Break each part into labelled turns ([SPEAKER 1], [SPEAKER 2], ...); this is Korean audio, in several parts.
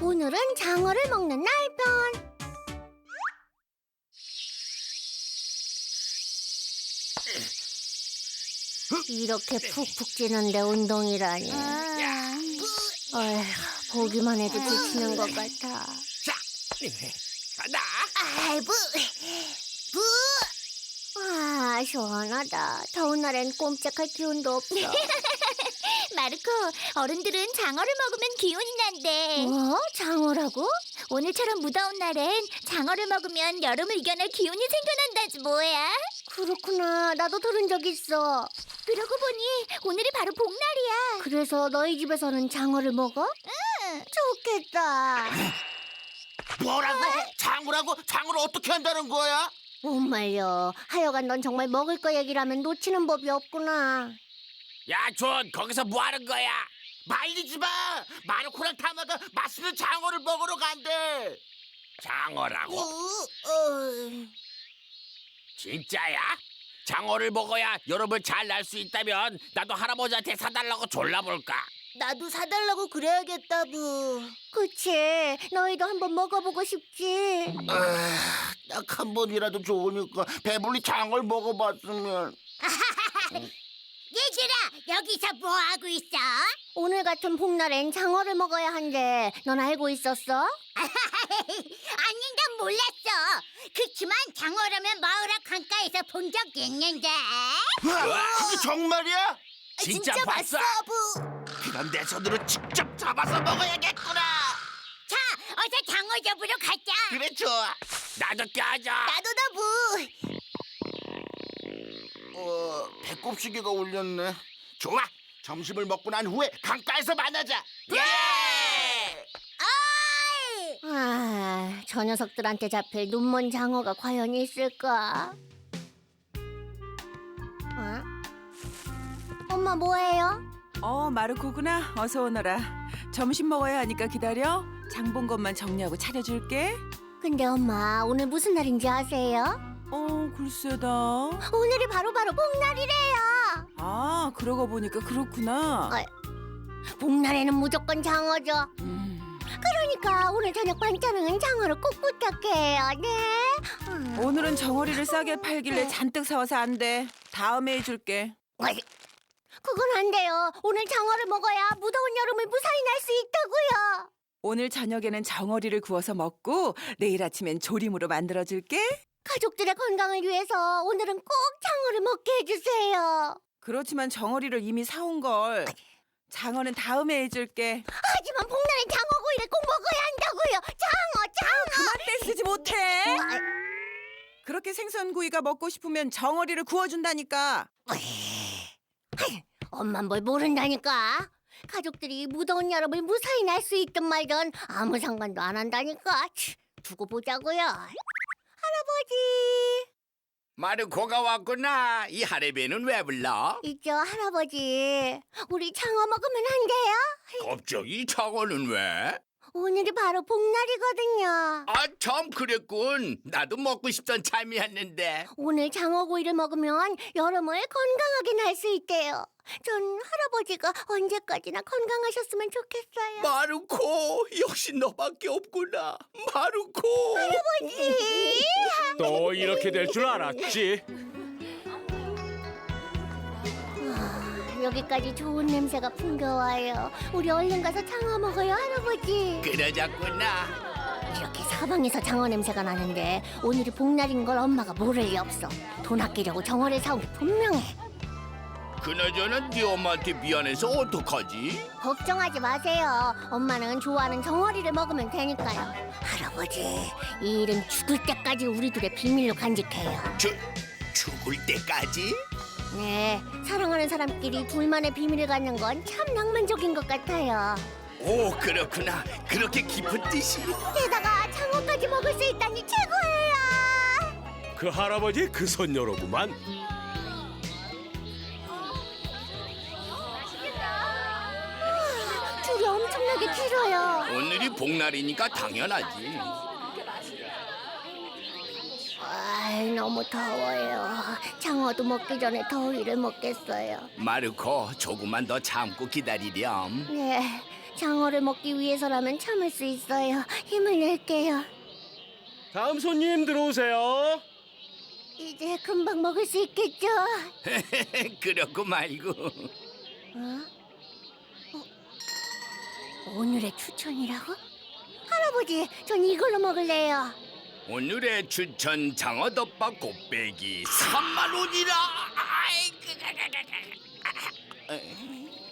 [SPEAKER 1] 오늘은 장어를 먹는 날편. 이렇게 푹푹 찌는데 운동이라니. 어휴, 보기만 해도 지치는 것 같아.
[SPEAKER 2] 자, 간다.
[SPEAKER 1] 아이, 부, 부. 아, 시원하다. 더운 날엔 꼼짝할 기운도 없어.
[SPEAKER 3] 마르코, 어른들은 장어를 먹으면 기운이 난대.
[SPEAKER 1] 뭐? 장어라고?
[SPEAKER 3] 오늘처럼 무더운 날엔 장어를 먹으면 여름을 이겨낼 기운이 생겨난다지 뭐야.
[SPEAKER 1] 그렇구나. 나도 들은 적 있어.
[SPEAKER 3] 그러고 보니 오늘이 바로 복날이야.
[SPEAKER 1] 그래서 너희 집에서는 장어를 먹어? 응. 좋겠다.
[SPEAKER 2] 뭐라고? 장우라고? 장우를 어떻게 한다는 거야?
[SPEAKER 1] 못 말려. 하여간 넌 정말 먹을 거 얘기를 하면 놓치는 법이 없구나.
[SPEAKER 2] 야, 존, 거기서 뭐 하는 거야? 말리지 마. 마르코랑 타마가 맛있는 장어를 먹으러 간대. 장어라고? 진짜야? 장어를 먹어야 여름을 잘 날 수 있다면 나도 할아버지한테 사달라고 졸라볼까?
[SPEAKER 1] 나도 사달라고 그래야겠다, 부. 그치. 너희도 한번 먹어보고 싶지.
[SPEAKER 2] 아, 딱한 번이라도 좋으니까 배불리 장어를 먹어봤으면.
[SPEAKER 3] 얘들아, 여기서 뭐 하고 있어?
[SPEAKER 1] 오늘 같은 복날엔 장어를 먹어야 한대. 넌 알고 있었어?
[SPEAKER 3] 아니, 난 몰랐어. 그치만 장어라면 마을 앞 강가에서 본 적 있는데.
[SPEAKER 2] 그게 정말이야? 진짜, 봤어?
[SPEAKER 3] 부.
[SPEAKER 2] 그럼 내 손으로 직접 잡아서 먹어야겠구나.
[SPEAKER 3] 자, 어서 장어 잡으러 가자.
[SPEAKER 2] 그래 좋아. 나도 껴줘.
[SPEAKER 3] 나도 나 부.
[SPEAKER 2] 어, 배꼽시계가 울렸네. 좋아. 점심을 먹고 난 후에 강가에서 만나자. 예!
[SPEAKER 3] 아이!
[SPEAKER 1] 아, 저 녀석들한테 잡힐 눈먼 장어가 과연 있을까? 어? 엄마 뭐해요?
[SPEAKER 4] 어, 마르코구나. 어서 오너라. 점심 먹어야 하니까 기다려. 장 본 것만 정리하고 차려줄게.
[SPEAKER 1] 근데 엄마 오늘 무슨 날인지 아세요?
[SPEAKER 4] 어, 글쎄다.
[SPEAKER 1] 오늘이 바로바로 복날이래요.
[SPEAKER 4] 아, 그러고 보니까 그렇구나.
[SPEAKER 1] 아. 복날에는 무조건 장어죠.
[SPEAKER 4] 음,
[SPEAKER 1] 그러니까 오늘 저녁 반찬은 장어를 꼭 부탁해요. 네. 음.
[SPEAKER 4] 오늘은 정어리를 싸게 팔길래 잔뜩 사와서 안 돼. 다음에 해줄게.
[SPEAKER 1] 어이, 그건 안 돼요. 오늘 장어를 먹어야 무더운 여름을 무사히 날 수 있다고요.
[SPEAKER 4] 오늘 저녁에는 정어리를 구워서 먹고 내일 아침엔 조림으로 만들어줄게.
[SPEAKER 1] 가족들의 건강을 위해서 오늘은 꼭 장어를 먹게 해주세요.
[SPEAKER 4] 그렇지만 정어리를 이미 사온 걸. 장어는 다음에 해줄게.
[SPEAKER 1] 하지만 복날엔 장어 구이를 꼭 먹어야 한다고요. 장어, 장어.
[SPEAKER 4] 그만 떼쓰지 못해. 그렇게 생선구이가 먹고 싶으면 정어리를 구워준다니까.
[SPEAKER 1] 엄만 뭘 모른다니까. 가족들이 무더운 여름을 무사히 날 수 있든 말든 아무 상관도 안 한다니까. 치, 두고 보자고요. 할아버지,
[SPEAKER 2] 마르코가 왔구나. 이 할애비는 왜 불러?
[SPEAKER 1] 있죠 할아버지. 우리 장어 먹으면 안 돼요?
[SPEAKER 2] 갑자기 장어는 왜?
[SPEAKER 1] 오늘이 바로 복날이거든요.
[SPEAKER 2] 아, 참 그랬군. 나도 먹고 싶던 참이었는데.
[SPEAKER 1] 오늘 장어구이를 먹으면 여름을 건강하게 날 수 있대요. 전 할아버지가 언제까지나 건강하셨으면 좋겠어요.
[SPEAKER 2] 마르코, 역시 너밖에 없구나. 마르코.
[SPEAKER 5] 또 이렇게 될 줄 알았지.
[SPEAKER 1] 여기까지 좋은 냄새가 풍겨와요. 우리 얼른 가서 장어 먹어요, 할아버지.
[SPEAKER 2] 그러자꾸나.
[SPEAKER 1] 이렇게 사방에서 장어 냄새가 나는데 오늘이 복날인 걸 엄마가 모를 리 없어. 돈 아끼려고 정어를 사온 게 분명해.
[SPEAKER 2] 그나저나 네 엄마한테 미안해서 어떡하지?
[SPEAKER 1] 걱정하지 마세요. 엄마는 좋아하는 정어리를 먹으면 되니까요. 할아버지, 이 일은 죽을 때까지 우리 둘의 비밀로 간직해요.
[SPEAKER 2] 죽, 죽을 때까지?
[SPEAKER 1] 네, 사랑하는 사람끼리 둘만의 비밀을 갖는 건 참 낭만적인 것 같아요.
[SPEAKER 2] 오, 그렇구나. 그렇게 깊은 뜻이.
[SPEAKER 1] 게다가 장어까지 먹을 수 있다니 최고예요.
[SPEAKER 5] 그 할아버지 그 손녀로구만.
[SPEAKER 1] 줄이 엄청나게 길어요.
[SPEAKER 2] 오늘이 복날이니까 당연하지.
[SPEAKER 1] 아이, 너무 더워요. 장어도 먹기 전에 더위를 먹겠어요.
[SPEAKER 2] 마르코, 조금만 더 참고 기다리렴.
[SPEAKER 1] 네, 장어 장어를 먹기 위해서라면 참을 수 있어요. 힘을 낼게요.
[SPEAKER 5] 다음 손님 들어오세요.
[SPEAKER 1] 이제 금방 먹을 수 있겠죠?
[SPEAKER 2] 그렇고 말고.
[SPEAKER 1] 어? 어? 오늘의 추천이라고? 할아버지, 전 이걸로 먹을래요.
[SPEAKER 2] 오늘의 추천 장어덮밥 곱빼기 3만 원이라. 아이,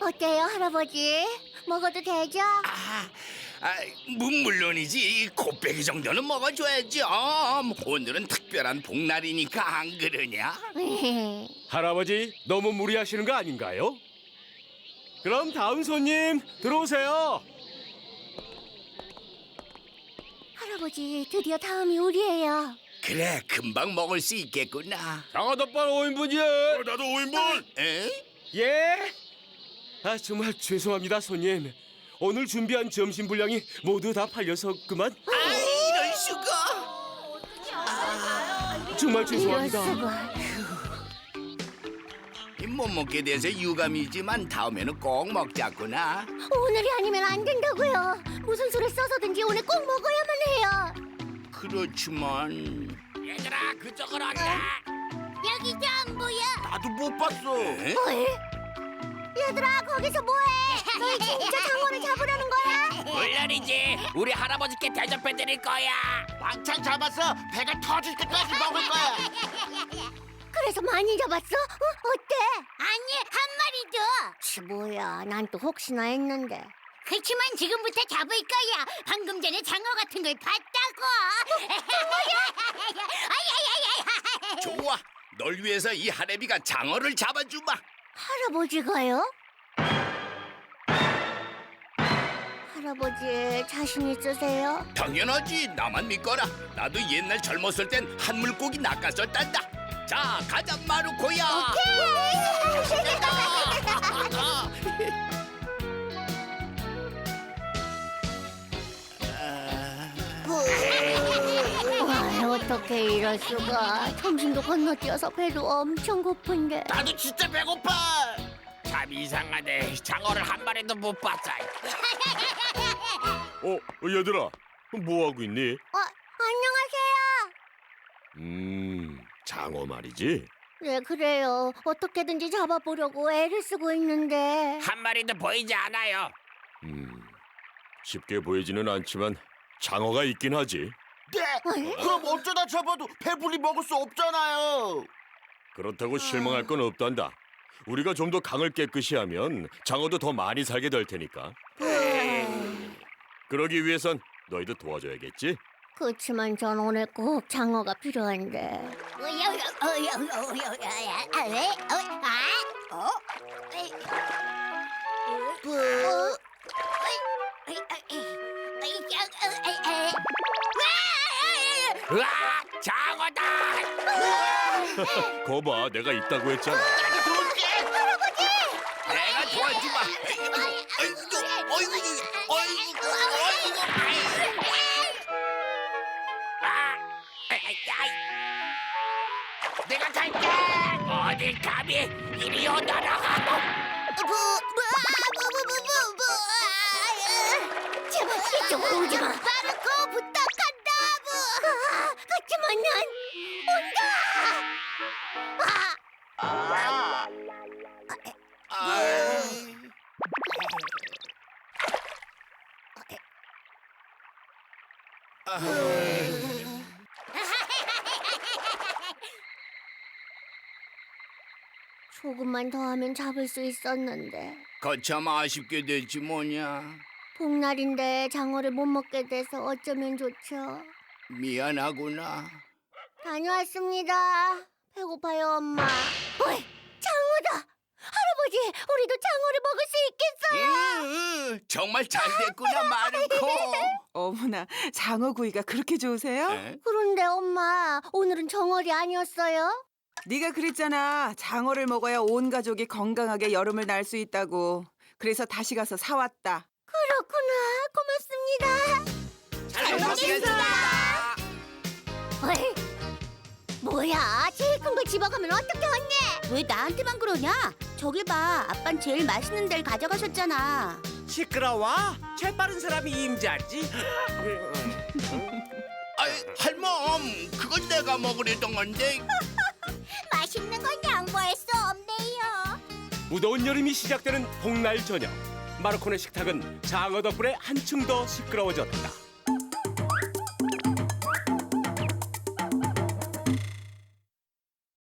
[SPEAKER 1] 어때요, 할아버지? 먹어도 되죠?
[SPEAKER 2] 아, 아, 무- 물론이지 곱빼기 정도는 먹어줘야죠. 오늘은 특별한 복날이니까 안 그러냐?
[SPEAKER 5] 할아버지 너무 무리하시는 거 아닌가요? 그럼 다음 손님 들어오세요.
[SPEAKER 1] 할아버지, 드디어 다음이 우리예요.
[SPEAKER 2] 그래, 금방 먹을 수 있겠구나.
[SPEAKER 5] 장어덮밥 5인분이요.
[SPEAKER 2] 나도 5인분. 에?
[SPEAKER 5] 예. 아 정말 죄송합니다 손님. 오늘 준비한 점심 분량이 모두 다 팔려서 그만.
[SPEAKER 2] 아, 이럴 수가.
[SPEAKER 5] 정말 죄송합니다.
[SPEAKER 2] 못 먹게 돼서 유감이지만 다음에는 꼭 먹자꾸나.
[SPEAKER 1] 오늘이 아니면 안 된다고요. 무슨 수를 써서든지 오늘 꼭 먹어야만 해요.
[SPEAKER 2] 그렇지만 얘들아 그쪽으로 온다.
[SPEAKER 3] 여기도 안 보여.
[SPEAKER 2] 나도 못 봤어.
[SPEAKER 1] 얘들아, 거기서 뭐해? 너희 진짜 장어를 잡으려는 거야?
[SPEAKER 2] 물론이지. 우리 할아버지께 대접해 드릴 거야. 왕창 잡아서 배가 터질 때까지 먹을 거야.
[SPEAKER 1] 그래서 많이 잡았어? 어? 어때?
[SPEAKER 3] 아니 한 마리도.
[SPEAKER 1] 치 뭐야, 난 또 혹시나 했는데.
[SPEAKER 3] 그렇지만 지금부터 잡을 거야. 방금 전에 장어 같은 걸 봤다고. 아야야야.
[SPEAKER 2] 좋아. 널 위해서 이 할애비가 장어를 잡아주마.
[SPEAKER 1] 할아버지가요? 할아버지 자신 있으세요?
[SPEAKER 2] 당연하지. 나만 믿거라. 나도 옛날 젊었을 땐 한 물고기 낚았었단다. 자, 가자 마루코야.
[SPEAKER 1] 와, 어떻게 이럴 수가? 점심도 건너뛰어서 배도 엄청 고픈데.
[SPEAKER 2] 나도 진짜 배고파. 참 이상하네. 장어를 한 마리도 못 봤어.
[SPEAKER 5] 어 얘들아 뭐 하고 있니?
[SPEAKER 1] 어, 안녕하세요.
[SPEAKER 5] 음 장어 말이지.
[SPEAKER 1] 네, 그래요. 어떻게든지 잡아보려고 애를 쓰고 있는데.
[SPEAKER 2] 한 마리도 보이지 않아요.
[SPEAKER 5] 음 쉽게 보이지는 않지만 장어가 있긴 하지.
[SPEAKER 2] 네.
[SPEAKER 1] 어이?
[SPEAKER 2] 그럼 어쩌다 잡아도 배불리 먹을 수 없잖아요.
[SPEAKER 5] 그렇다고 실망할 건 없단다. 우리가 좀 더 강을 깨끗이 하면 장어도 더 많이 살게 될 테니까. 그러기 위해선 너희도 도와줘야겠지?
[SPEAKER 1] 그렇지만 전 오늘 꼭 장어가 필요한데.
[SPEAKER 2] 으아, 장어다!
[SPEAKER 5] 거봐, 내가 있다고 했잖아.
[SPEAKER 2] 내가 도와주마. 어이구, 어이구, 어이구, 어이구. 아, 에이, 아이. 내가 갈게. 어딜 감히 이리 오너라.
[SPEAKER 1] 제발 이쪽으로 오지 마.
[SPEAKER 3] 마르코 부탁한다.
[SPEAKER 1] 아, 그렇지만 난 조금만 더 하면 잡을 수 있었는데.
[SPEAKER 2] 거참 아쉽게 됐지 뭐냐.
[SPEAKER 1] 복날인데 장어를 못 먹게 돼서 어쩌면 좋죠.
[SPEAKER 2] 미안하구나.
[SPEAKER 1] 다녀왔습니다. 배고파요, 엄마. 어이, 장어다. 할아버지, 우리도 장어를 먹을 수 있겠어요.
[SPEAKER 2] 응, 정말 잘 됐구나 마르코.
[SPEAKER 4] 어머나 장어 구이가 그렇게 좋으세요?
[SPEAKER 2] 에?
[SPEAKER 1] 그런데 엄마, 오늘은 정월이 아니었어요?
[SPEAKER 4] 네가 그랬잖아. 장어를 먹어야 온 가족이 건강하게 여름을 날 수 있다고. 그래서 다시 가서 사왔다.
[SPEAKER 1] 그렇구나. 고맙습니다.
[SPEAKER 2] 잘 먹겠습니다.
[SPEAKER 1] 어이, 뭐야? 제일 큰 걸 집어가면 어떻게 언니?
[SPEAKER 3] 왜 나한테만 그러냐? 저기 봐, 아빤 제일 맛있는 데를 가져가셨잖아.
[SPEAKER 5] 시끄러워. 재빠른 사람이 임자지.
[SPEAKER 2] 아이, 할멈, 그건 내가 먹으려던 건데.
[SPEAKER 3] 맛있는 건 양보할 수 없네요.
[SPEAKER 5] 무더운 여름이 시작되는 복날 저녁. 마르코네 식탁은 장어 덕분에 한층 더 시끄러워졌다.